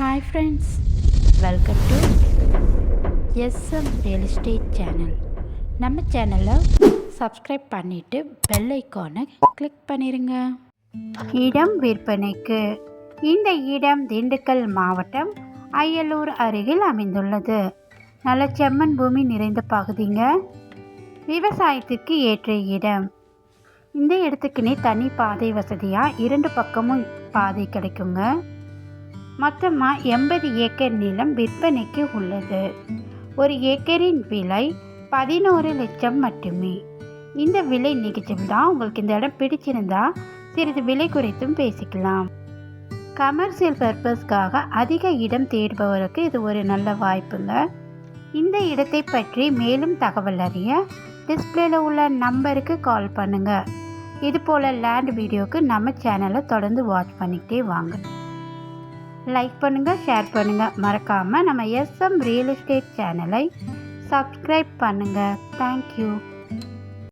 Hi friends welcome to SM real estate channel நம்ம சேனலை subscribe பண்ணிவிட்டு பெல் ஐக்கானை கிளிக் பண்ணிடுங்க இடம் விற்பனைக்கு. இந்த இடம் திண்டுக்கல் மாவட்டம் அய்யலூர் அருகில் அமைந்துள்ளது. நல்ல செம்மண் பூமி நிறைந்த பகுதிங்க. விவசாயத்துக்கு ஏற்ற இடம். இந்த இடத்துக்குனே தனி பாதை வசதியாக இரண்டு பக்கமும் பாதை கிடைக்குங்க. மொத்தமாக எண்பது ஏக்கர் நிலம் விற்பனைக்கு உள்ளது. ஒரு ஏக்கரின் விலை பதினோரு லட்சம் மட்டுமே. இந்த விலை நிகழ்ச்சியில் தான் உங்களுக்கு இந்த இடம் பிடிச்சிருந்தா சிறிது விலை குறித்தும் பேசிக்கலாம். கமர்ஷியல் பர்பஸ்க்காக அதிக இடம் தேடுபவருக்கு இது ஒரு நல்ல வாய்ப்புங்க. இந்த இடத்தை பற்றி மேலும் தகவல் அறிய டிஸ்பிளேல உள்ள நம்பருக்கு கால் பண்ணுங்க. இது போல் லேண்ட் வீடியோக்கு நம்ம சேனலை தொடர்ந்து வாட்ச் பண்ணிக்கிட்டே வாங்க. லைக் பண்ணுங்கள் ஷேர் பண்ணுங்கள் மறக்காமல் நம்ம எஸ்எம் ரியல் எஸ்டேட் சேனலை சப்ஸ்கிரைப் பண்ணுங்கள் தேங்க்யூ